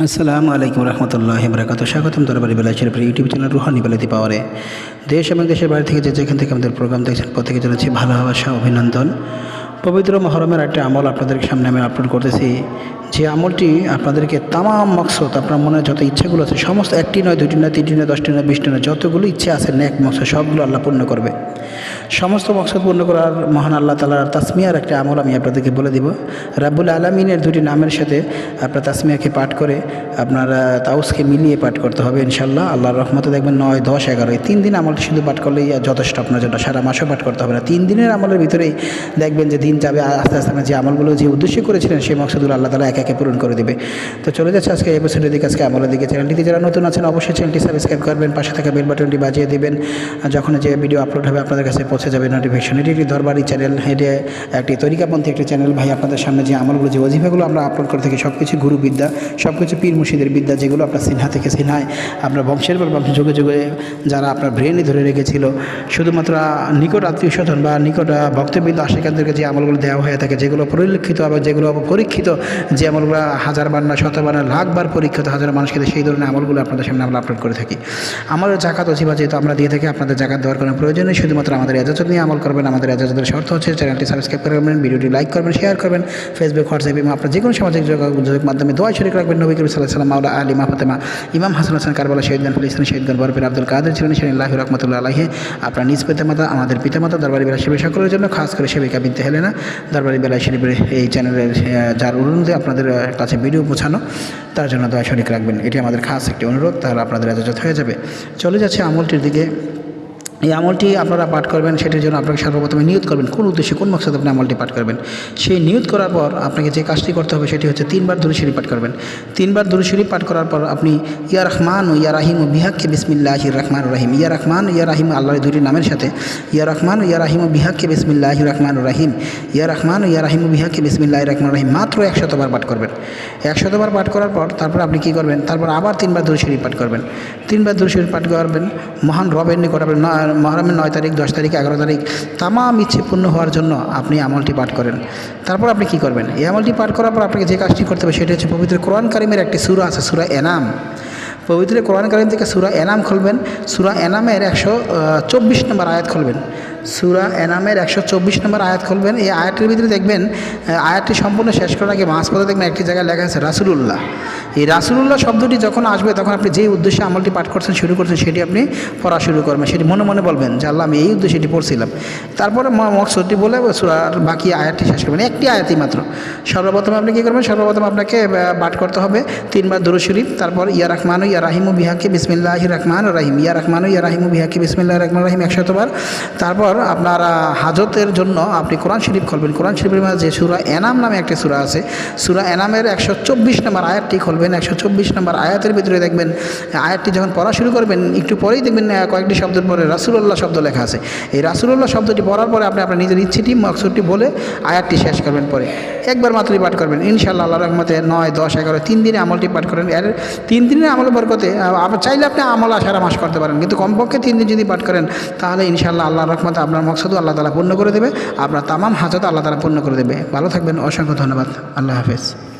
আসসালামু আলাইকুম রহমতুল্লাহ বরাকাত স্বাগতম দরবারি বেলা শরীফের ইউটিউব চ্যানেল রুহানি বেলাতি পাওয়ারে। দেশ এবং দেশের বাইরে থেকে যে যেখান থেকে আমাদের প্রোগ্রাম দেখছেন, প্রত্যেকে জানাচ্ছি ভালোবাসা অভিনন্দন। পবিত্র মহরমের একটা আমল আপনাদের সামনে আমি আপলোড করতেছি। যে আমলটি আপনাদেরকে তামাম মকসদ, আপনার মনে যত ইচ্ছাগুলো আছে, সমস্ত একটি নয় দুটি নয়, তিনটি নয়, দশটি নয়, বিশটি নয়, যতগুলো ইচ্ছে আছে ন্যাক মকসদ, সবগুলো আল্লাহ পূর্ণ করবে। সমস্ত মকসদ পূর্ণ করার মহান আল্লাহ তালার তাসমিয়ার একটা আমল আমি আপনাদেরকে বলে দিব। রাব্বুল আলমিনের দুটি নামের সাথে আপনার তাসমিয়াকে পাঠ করে আপনার তাউসকে মিলিয়ে পাঠ করতে হবে ইনশাল্লাহ আল্লাহর রহমতে দেখবেন নয়, দশ, এগারো, এই তিন দিন আমলটি শুধু পাঠ করলেই যথেষ্ট আপনার জন্য, সারা মাসও পাঠ করতে হবে না। তিন দিনের আমলের ভিতরেই দেখবেন যে দিন যাবে আস্তে আস্তে আপনার যে আমলগুলো যে উদ্দেশ্য করেছিলেন, সেই মকসদগুলো আল্লাহ তালা একে একে পূরণ করে দেবে। তো চলে যাচ্ছে আজকে এই এপিসোডের দিকে, আজকে আমলের দিকে। চ্যানেলটিতে যারা নতুন আছেন, অবশ্যই চ্যানেলটি সাবস্ক্রাইব করবেন, পাশে থাকা বেল বাটনটি বাজিয়ে দেবেন। যখন যে ভিডিও আপলোড হবে, আপনাদের কাছে পৌঁছে যাবে নোটিফিকেশন এটি একটি দরবারি চ্যানেল এটি একটি তরিকাপন্থী একটি চ্যানেল ভাই, আপনাদের সামনে যে আমলগুলো, যে অজিফাগুলো আমরা আপলোড করে থাকি সব কিছু গুরুবিদ্যা সব কিছু পীর মুর্শিদের বিদ্যা, যেগুলো আপনার সিনহা থেকে সিনহায়, আপনার বংশের পর বংশ, যুগে যুগে যারা আপনার ব্রেনে ধরে রেখেছিল, শুধুমাত্র নিকট আত্মীয় স্বজন বা নিকট ভক্তবৃন্দ, আশেখানদেরকে যে আমলগুলো দেওয়া হয়ে থাকে, যেগুলো পরিলক্ষিত এবং যেগুলো পরীক্ষিত যে আমলগুলো হাজার বার না শতবার না লাখবার পরীক্ষিত হাজার মানুষকে সেই ধরনের আমলগুলো আপনাদের সামনে আমরা আপলোড করে থাকি। আমাদের জাকাত অজিবা যেহেতু আমরা দিয়ে থাকি, আপনাদের জাকাত দেওয়ার কোনো প্রয়োজন নেই। শুধুমাত্র আমাদের এজাজত নিয়ে আমল করবেন। আমাদের এজাজতের শর্ত হচ্ছে চ্যানেলটি সাবস্ক্রাইব করবেন ভিডিওটি লাইক করবেন শেয়ার করবেন। ফেসবুক হোয়াটসঅ্যাপ এবং আপনার যে কোনো সামাজিক যোগাযোগের মাধ্যমে দোয়া শরীর রাখবেন। নবী করিম সাল্লাহ সাল্লাম মাওলা আলী মাহফতেমা ইমাম হাসান হাসান, কারবালা শহীদগান ফলিস্তান শহীদগান বরফির আব্দুল কাদের ছিলেন আল্লাহ রহমতুল্লাহ আলাহে আপনার নিজ পিতামাতা, আমাদের পিতামাতা, দরবারি বেলা শিবের সকলের জন্য, খাস করে সেবিকা বিনতে হেলেনা দরবারি বেলা শরীফের এই চ্যানেলের যার অনুরোধে আপনাদের আহ, কাছে ভিডিও পৌঁছানো তার জন্য দয়া শরিক রাখবেন। এটি আমাদের খাস একটি অনুরোধ তাহলে আপনাদের এজাজত হয়ে যাবে। চলে যাচ্ছে আমলটির দিকে। এই আমলটি আপনারা পাঠ করবেন, সেটির জন্য আপনাকে সর্বপ্রথমে নিয়ত করবেন, কোন উদ্দেশ্যে, কোন মকসদ আপনি আমলটি পাঠ করবেন। সেই নিয়ত করার পর আপনাকে যে কাজটি করতে হবে, সেটি হচ্ছে তিনবার দুরুশরী পাঠ করবেন। তিনবার দুরুশরী পাঠ করার পর আপনি ইয়া রহমান ও ইয়া রাহিম ও বিহাক্কে বিসমিল্লাহ রহমান রাহিম। ইয়া রহমান ইয়া রাহিম আল্লাহর দুটি নামের সাথে। ইয়া রহমান ইয়া রাহিম ও বিহাক্কে বিসমিল্লাহ রহমান রাহিম। ইয়া রহমান ও ইয়া রাহিম ও বিহাক্কে বিসমিল্লাহ রহমান রাহিম। মাত্র একশতবার পাঠ করবেন। একশতবার পাঠ করার পর তারপর আপনি কী করবেন? তারপর আবার তিনবার দুরুশরী পাঠ করবেন। তিনবার দুরুশরী পাঠ করবেন। মহান রবের নিকট আপনি ন- মহরমের নয় তারিখ, দশ তারিখ, এগারো তারিখ তামাম ইচ্ছে পূর্ণ হওয়ার জন্য আপনি আমলটি পাঠ করেন। তারপর আপনি কি করবেন? এই আমলটি পাঠ করার পর আপনাকে যে কাজটি করতে হবে সেটি হচ্ছে পবিত্র কোরআন কারিমের একটি সুরা আছে, সুরা এনাম। পবিত্র কোরআন কারিম থেকে সুরা এনাম খুলবেন। সুরা এনামের একশো চব্বিশ নম্বর আয়াত খুলবেন। সুরা এনামের একশো চব্বিশ নম্বর আয়াত খুলবেন। এই আয়াতের ভিতরে দেখবেন আয়াতটি সম্পূর্ণ শেষ করার আগে মাঝ পথে দেখবেন একটি জায়গায় লেখা আছে রাসুলুল্লাহ। এই রাসুলুল্লাহ শব্দটি যখন আসবে, তখন আপনি যেই উদ্দেশ্যে আমলটি পাঠ করছেন, শুরু করছেন, সেটি আপনি পড়া শুরু করবেন। সেটি মনে মনে বলবেন যে, আল্লাহ, আমি এই উদ্দেশ্যে এটি পড়ছিলাম। তারপরে মকসদটি বলে সুরার বাকি আয়াতটি শেষ করবেন। একটি আয়াতই মাত্র। সর্বপ্রথম আপনি কী করবেন? সর্বপ্রথম আপনাকে পাঠ করতে হবে তিনবার দরু শরীফ, তারপর ইয়া রহমানু ইয়া রাহিমু বিহাকি বিসমিল্লাহ রহমান রাহিম। ইয়া রহমানু ইয়া রাহিমু বিহাকি বিসমিল্লাহ রহমান রাহিম একশতবার। তারপর আপনার হাজতের জন্য আপনি কোরআন শরীফ খুলবেন। কোরআন শরীফের যে সুরা এনাম নামে একটি সুরা আছে। সুরা এনামের একশো চব্বিশ নম্বর আয়াতটি খুলবেন। একশো চব্বিশ নম্বর আয়াতের ভিতরে দেখবেন, আয়াতটি যখন পড়া শুরু করবেন, একটু পরেই দেখবেন কয়েকটি শব্দের পরে রাসুল্লাহ শব্দ লেখা আছে। এই রাসুল্লাহ শব্দটি পড়ার পরে আপনি আপনার নিজের ইচ্ছেটি, মকসুদটি বলে আয়াতটি শেষ করবেন পরে। একবার মাত্রই পাঠ করবেন। ইনশাআল্লাহ আল্লাহ রহমতে নয়, দশ, এগারো, তিন দিনে আমলটি পাঠ করেন। এর তিন দিনের আমল বরকতে চাইলে আপনি আমল আসারা মাস করতে পারেন। কিন্তু কমপক্ষে তিন দিন যদি পাঠ করেন, তাহলে ইনশাআল্লাহ আল্লাহ রহমতে আপনার মকসদও আল্লাহ তালা পূর্ণ করে দেবে, আপনার তামাম হাজত আল্লাহ তালা পূর্ণ করে দেবে। ভালো থাকবেন, অসংখ্য ধন্যবাদ। আল্লাহ হাফেজ।